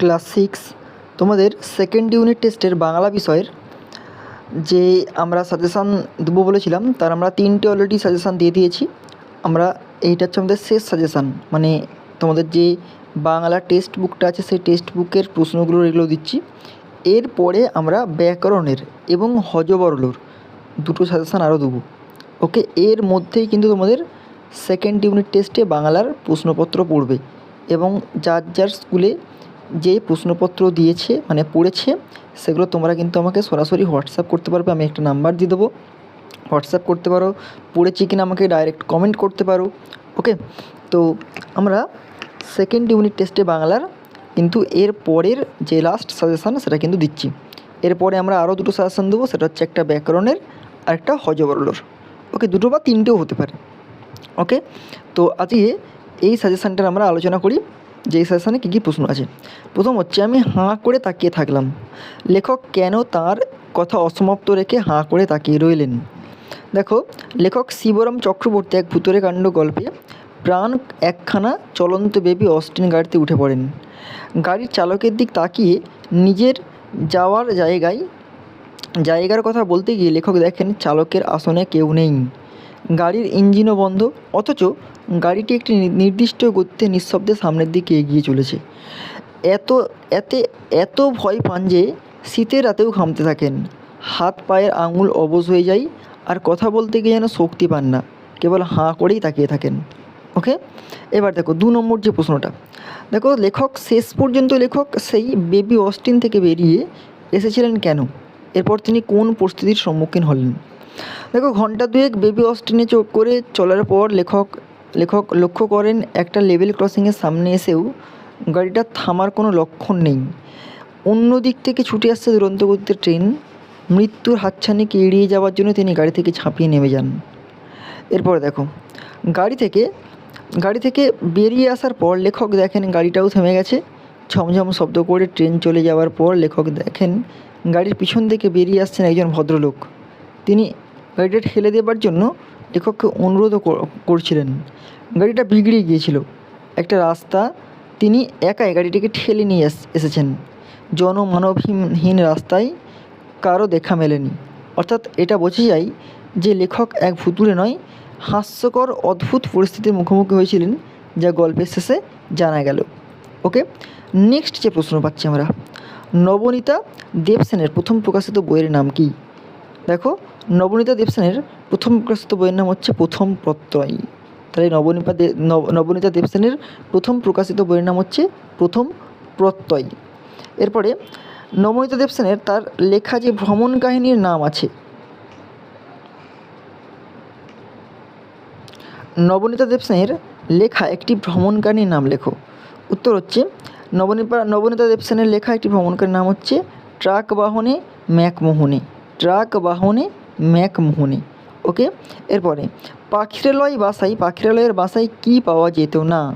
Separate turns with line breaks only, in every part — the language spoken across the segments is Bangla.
ক্লাস সিক্স তোমাদের সেকেন্ড ইউনিট টেস্টের বাংলা বিষয়ের যে আমরা সাজেশান দেবো বলেছিলাম, তার আমরা তিনটে অলরেডি সাজেশান দিয়ে দিয়েছি। আমরা এইটা হচ্ছে আমাদের শেষ সাজেশান মানে তোমাদের যে বাংলা টেক্সট বুকটা আছে, সেই টেক্সট বুকের প্রশ্নগুলো এগুলো দিচ্ছি। এরপরে আমরা ব্যাকরণের এবং হজবরলর দুটো সাজেশান আরও দেবো। ওকে, এর মধ্যেই কিন্তু তোমাদের সেকেন্ড ইউনিট টেস্টে বাংলার প্রশ্নপত্র পড়বে এবং যার যার স্কুলে যে প্রশ্নপত্র দিয়েছে মানে পড়েছে, সেগুলো তোমরা কিন্তু আমাকে সরাসরি হোয়াটসঅ্যাপ করতে পারবে। আমি একটা নাম্বার দিয়ে দেবো। হোয়াটসঅ্যাপ করতে পারো। পড়েছি কিনা আমাকে ডাইরেক্ট কমেন্ট করতে পারো। ওকে? তো আমরা সেকেন্ড ইউনিট টেস্টে বাংলার, কিন্তু এর পরের যে লাস্ট সাজেশান সেটা কিন্তু দিচ্ছি। এরপরে আমরা আরও দুটো সাজেশান দেবো। সেটা হচ্ছে একটা ব্যাকরণের আর একটা হজবরলর। ওকে? দুটো বা তিনটেও হতে পারে। ওকে? তো আজকে এই সাজেশানটার আমরা আলোচনা করি। যে এই সাজেশানে কী কী প্রশ্ন আছে? প্রথম হচ্ছে, আমি হাঁ করে তাকিয়ে থাকলাম। লেখক কেন তার কথা অসমাপ্ত রেখে হাঁ করে তাকিয়ে রইলেন? দেখো, লেখক শিবরাম চক্রবর্তী এক ভুতুরে কাণ্ড গল্পে প্রাণ একখানা চলন্ত বেবি অস্টিন গাড়িতে উঠে পড়েন। গাড়ির চালকের দিক তাকিয়ে নিজের যাওয়ার জায়গায়, জায়গার কথা বলতে গিয়ে লেখক দেখেন, চালকের আসনে কেউ নেই। গাড়ির ইঞ্জিনও বন্ধ, অথচ গাড়িটি একটি নির্দিষ্ট গতিতে নিঃশব্দে সামনের দিকে এগিয়ে চলেছে। এত, এতে, এত ভয় পান যে শীতের রাতেও ঘামতে থাকেন। হাত পায়ের আঙুল অবশ হয়ে যায়, আর কথা বলতে গিয়ে যেন শক্তি পান না, কেবল হাঁ করেই তাকিয়ে থাকেন। ওকে? এবার দেখো, দু নম্বর যে প্রশ্নটা। দেখো, লেখক, শেষ পর্যন্ত লেখক সেই বেবি অস্টিন থেকে বেরিয়ে এসেছিলেন কেন? এরপর তিনি কোন পরিস্থিতির সম্মুখীন হলেন? দেখো, ঘণ্টা দুয়েক বেবি অস্টিনে চোখ করে চলার পর লেখক লেখক লক্ষ্য করেন, একটা লেভেল ক্রসিংয়ের সামনে এসেও গাড়িটা থামার কোনো লক্ষণ নেই। অন্য দিক থেকে ছুটে আসছে দুরন্ত গতিতে ট্রেন। মৃত্যুর হাতছানিকে এড়িয়ে যাওয়ার জন্য তিনি গাড়ি থেকে ঝাঁপিয়ে নেমে যান। এরপর দেখো, গাড়ি থেকে গাড়ি থেকে বেরিয়ে আসার পর লেখক দেখেন গাড়িটাও থেমে গেছে। ঝমঝম শব্দ করে ট্রেন চলে যাওয়ার পর লেখক দেখেন গাড়ির পিছন থেকে বেরিয়ে আসছেন একজন ভদ্রলোক। তিনি গাড়িটা ঠেলে দেবার জন্য লেখককে অনুরোধও করছিলেন। গাড়িটা বিগড়ে গিয়েছিল। একটা রাস্তা তিনি একাই গাড়িটিকে ঠেলে নিয়ে এস- এসেছেন। জনমানবহীন রাস্তায় কারও দেখা মেলেনি। অর্থাৎ এটা বোঝা যায় যে লেখক এক ভুতুরে নয়, হাস্যকর, অদ্ভুত পরিস্থিতির মুখোমুখি হয়েছিলেন, যা গল্পের শেষে জানা গেল। ওকে, নেক্সট যে প্রশ্ন পাচ্ছি আমরা। নবনীতা দেবসেনের প্রথম প্রকাশিত বইয়ের নাম কি? দেখো নবনীতা দেবসেনের প্রথম প্রকাশিত বইয়ের নাম হচ্ছে প্রথম প্রত্যয়। তাহলে নবনীতা দে নব- নবনীতা দেবসেনের প্রথম প্রকাশিত বইয়ের নাম হচ্ছে প্রথম প্রত্যয়। এরপরে নবনীতা দেবসেনের তার লেখা যে ভ্রমণ কাহিনীর নাম আছে, নবনীতা দেবসেনের লেখা একটি ভ্রমণকারীর নাম লেখো। উত্তর হচ্ছে নবনীপা নবনীতা দেবসেনের লেখা একটি ভ্রমণকারীর নাম হচ্ছে ট্রাক বাহনে ম্যাকমোহনে। ট্রাক বাহনে ম্যাকমোহনে, ওকে? এরপরে, পাখিরালয় বাসায়, পাখিরালয়ের বাসায় কি পাওয়া যেত না?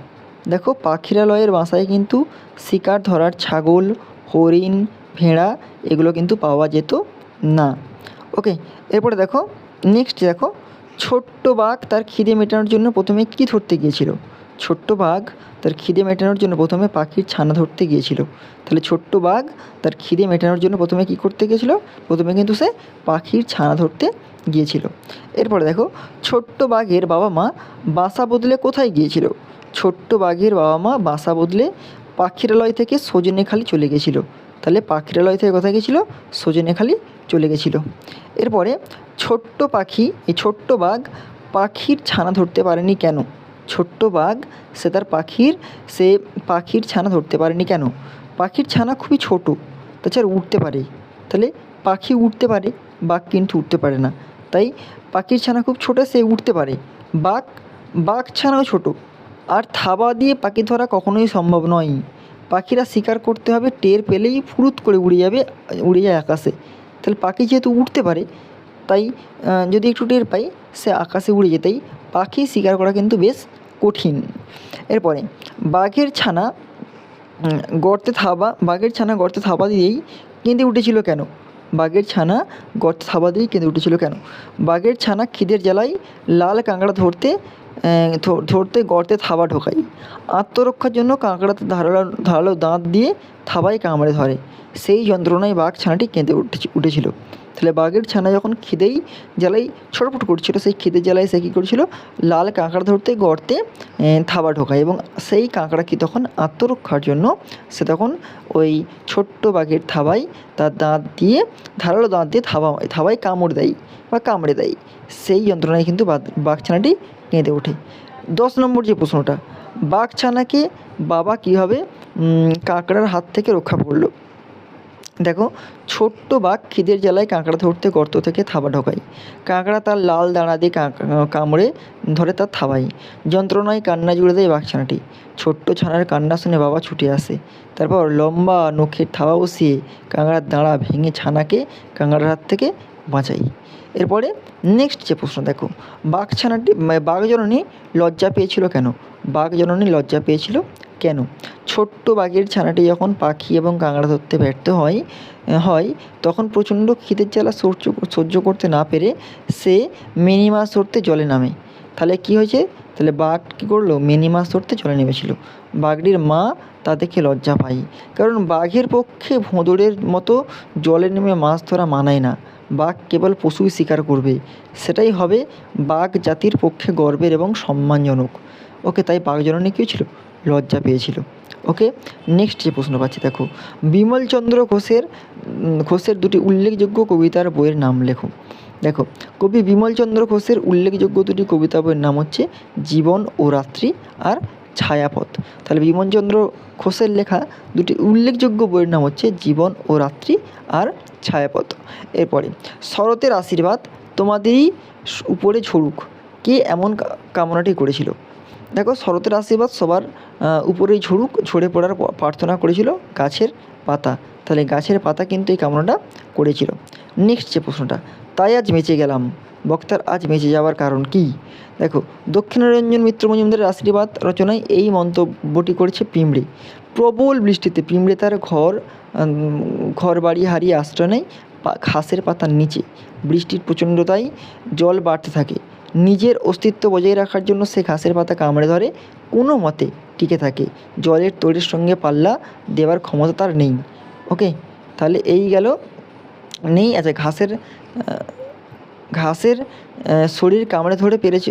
দেখো, পাখিরালয়ের বাসায় কিন্তু শিকার ধরার ছাগল, হরিণ, ভেড়া এগুলো কিন্তু পাওয়া যেত না। ওকে, এরপরে দেখো নেক্সট দেখো, ছোট্ট বাঘ তার খিদে মেটানোর জন্য প্রথমে কী ধরতে গিয়েছিল? ছোট্ট বাঘ তার খিদে মেটানোর জন্য প্রথমে পাখির ছানা ধরতে গিয়েছিল। তাহলে ছোট্ট বাঘ তার খিদে মেটানোর জন্য প্রথমে কী করতে গিয়েছিল? প্রথমে কিন্তু সে পাখির ছানা ধরতে গিয়েছিল। এরপরে দেখো, ছোট্ট বাঘের বাবা মা বাসা বদলে কোথায় গিয়েছিল? ছোট্ট বাঘের বাবা মা বাসা বদলে পাখিরালয় থেকে সজনেখালি চলে গেছিল তাহলে পাখিরালয় থেকে কোথায় গেছিল সজনেখালি চলে গেছিল এরপরে ছোট্ট পাখি, এই ছোট্ট বাঘ পাখির ছানা ধরতে পারেনি কেন? ছোট্ট বাঘ, সে তার পাখির, সে পাখির ছানা ধরতে পারেনি কেন? পাখির ছানা খুবই ছোট তাছাড়া উঠতে পারে। তাহলে পাখি উঠতে পারে, বাঘ কিন্তু উঠতে পারে না। তাই পাখির ছানা খুব ছোটো, সে উঠতে পারে। বাঘ বাঘ ছানাও ছোট। আর থাবা দিয়ে পাখি ধরা কখনোই সম্ভব নয়। পাখিরা শিকার করতে হবে, টের পেলেই ফুরুত করে উড়ে যাবে, উড়ে যায় আকাশে। তাহলে পাখি যেহেতু উঠতে পারে, তাই যদি একটু টের পাই, সে আকাশে উড়ে যেতেই পাখি শিকার করা কিন্তু বেশ কঠিন। এরপরে, বাঘের ছানা গর্তে থাবা, বাঘের ছানা গর্তে থাবা দিয়েই কেঁদে উঠেছিল কেন? বাঘের ছানা গর্তে থাবা দিয়েই কেঁদে উঠেছিল কেন? বাঘের ছানা খিদের জ্বালায় লাল কাঁকড়া ধরতে ধরতে গর্তে থাবা ঢোকাই আত্মরক্ষার জন্য কাঁকড়াতে ধারালো ধারালো দাঁত দিয়ে থাবায় কামড়ে ধরে। সেই যন্ত্রণায় বাঘ ছানাটি কেঁদে উঠেছি, উঠেছিল। তাহলে বাঘের ছানা যখন খিদেই জ্বালাই ছটফট করছিল, সেই খিদে জ্বালায় সে কী করছিল? লাল কাঁকড়া ধরতে গর্তে থাবা ঢোকায় এবং সেই কাঁকড়া কি তখন আত্মরক্ষার জন্য সে তখন ওই ছোট্ট বাঘের থাবায় তার দাঁত দিয়ে, ধারালো দাঁত দিয়ে থাবা, থাবায় কামড় দেয় বা কামড়ে দেয়। সেই যন্ত্রণায় কিন্তু বাঘ- বাঘছানাটি কেঁদে ওঠে। দশ নম্বর যে প্রশ্নটা বাঘছানাকে বাবা কীভাবে কাঁকড়ার হাত থেকে রক্ষা করল? দেখো, ছোট্ট বাঘ খিদের জ্বালায় কাঁকড়া ধরতে গর্ত থেকে থাবা ঢোকায়। কাঁকড়া তার লাল দাঁড়া দিয়ে কামড়ে ধরে তার থাবাই যন্ত্রণায় কান্না জুড়ে দেয় বাঘছানাটি। ছোট্ট ছানার কান্না শুনে বাবা ছুটে আসে। তারপর লম্বা নখের থাবা বসিয়ে কাঁকড়ার দাঁড়া ভেঙে ছানাকে কাঁকড়ার হাত থেকে বাঁচাই এরপরে নেক্সট যে প্রশ্ন দেখো বাঘ ছানাটি বাঘ জননী লজ্জা পেয়েছিল কেন? বাঘ জননী লজ্জা পেয়েছিল কেন? ছোট্ট বাঘের ছানাটি যখন পাখি এবং কাঁকড়া ধরতে ব্যর্থ হয় হয়, তখন প্রচণ্ড খিদের জ্বালা সহ্য সহ্য করতে না পেরে সে মিনি মাছ ধরতে জলে নামে। তাহলে কী হয়েছে? তাহলে বাঘ কী করল? মিনি মাছ ধরতে জলে নেমেছিল। বাঘটির মা তা দেখে লজ্জা পায়। কারণ বাঘের পক্ষে ভোঁদড়ের মতো জলে নেমে মাছ ধরা মানায় না। বাঘ কেবল পশুই শিকার করবে। সেটাই হবে বাঘ জাতির পক্ষে গর্বের এবং সম্মানজনক। ওকে, তাই বাঘ জননী কী ছিল লজ্জা পেয়েছিল। ওকে নেক্সট যে প্রশ্ন পাচ্ছি, দেখো। বিমলচন্দ্র ঘোষের ঘোষের দুটি উল্লেখযোগ্য কবিতার বইয়ের নাম লেখো। দেখো, কবি বিমলচন্দ্র ঘোষের উল্লেখযোগ্য দুটি কবিতা বইয়ের নাম হচ্ছে জীবন ও রাত্রি আর ছায়াপথ। তাহলে বিমলচন্দ্র ঘোষের লেখা দুটি উল্লেখযোগ্য বইয়ের নাম হচ্ছে জীবন ও রাত্রি আর ছায়াপথ। এরপরে, শরতের আশীর্বাদ তোমাদেরই উপরে ঝরুক। কে এমন কামনাটি করেছিল? দেখো শরতের আশীর্বাদ সবার উপরেই ঝরুক, ঝরে পড়ার প্রার্থনা করেছিল গাছের পাতা। তাহলে গাছের পাতা কিন্তু এই কামনাটা করেছিল। নেক্সট যে প্রশ্নটা, তাই আজ বেঁচে গেলাম। বক্তার আজ বেঁচে যাওয়ার কারণ কি? দেখো, দক্ষিণারঞ্জন মিত্র মজুমদারের আশীর্বাদ রচনায় এই মন্তব্যটি করেছে পিমড়ে। প্রবল বৃষ্টিতে পিমড়ে তার ঘর ঘর বাড়ি হারিয়ে আশ্রয় নেয় ঘাসের পাতার নিচে। বৃষ্টির প্রচণ্ডতায় জল বাড়তে থাকে। নিজের অস্তিত্ব বজায় রাখার জন্য সে ঘাসের পাতা কামড়ে ধরে, কোনো মতে টিকে থাকে। জলের তৈরির সঙ্গে পাল্লা দেওয়ার ক্ষমতা তার নেই। ওকে? তাহলে এই গেল। নেই আচ্ছা ঘাসের ঘাসের শরীর কামড়ে ধরে পেরেছে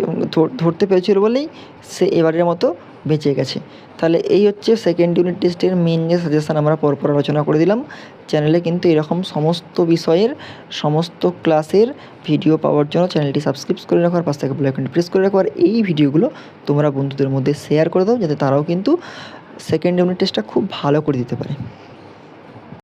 ধরতে পেরেছিল বলেই সে এবারের মতো বেঁচে গেছে। তাহলে এই হচ্ছে সেকেন্ড ইউনিট টেস্টের মেন যে সাজেশান আমরা পরপর আলোচনা করে দিলাম। চ্যানেলে কিন্তু এরকম সমস্ত বিষয়ের, সমস্ত ক্লাসের ভিডিও পাওয়ার জন্য চ্যানেলটি সাবস্ক্রাইব করে রাখো আর পাশ থেকে আইকনটি প্রেস করে রাখো। আর এই ভিডিওগুলো তোমরা বন্ধুদের মধ্যে শেয়ার করে দাও, যাতে তারাও কিন্তু সেকেন্ড ইউনিট টেস্টটা খুব ভালো করে দিতে পারে।